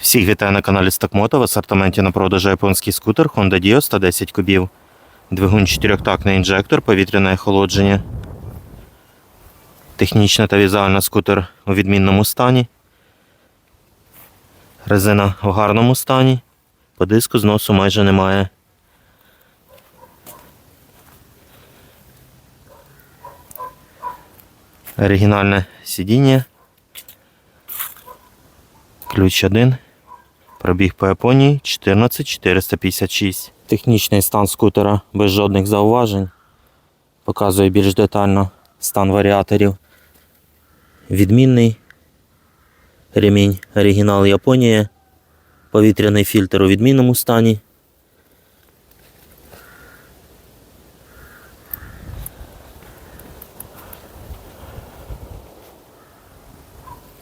Всіх вітаю на каналі Стокмото. В асортименті на продажу японський скутер Honda Dio 110 кубів. Двигун чотирьохтактний інжектор, повітряне охолодження. Технічно та візуально скутер у відмінному стані. Резина в гарному стані. По диску зносу майже немає. Оригінальне сидіння. Ключ 1. Пробіг по Японії 14456. Технічний стан скутера без жодних зауважень. Показує більш детально стан варіаторів. Відмінний. Ремінь оригінал Японія. Повітряний фільтр у відмінному стані.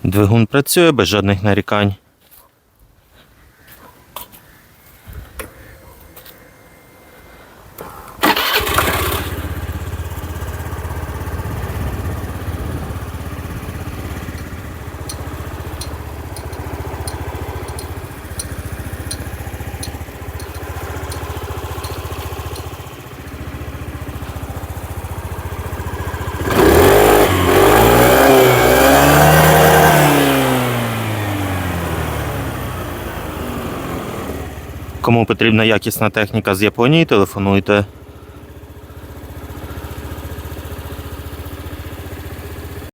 Двигун працює без жодних нарікань. Кому потрібна якісна техніка з Японії, телефонуйте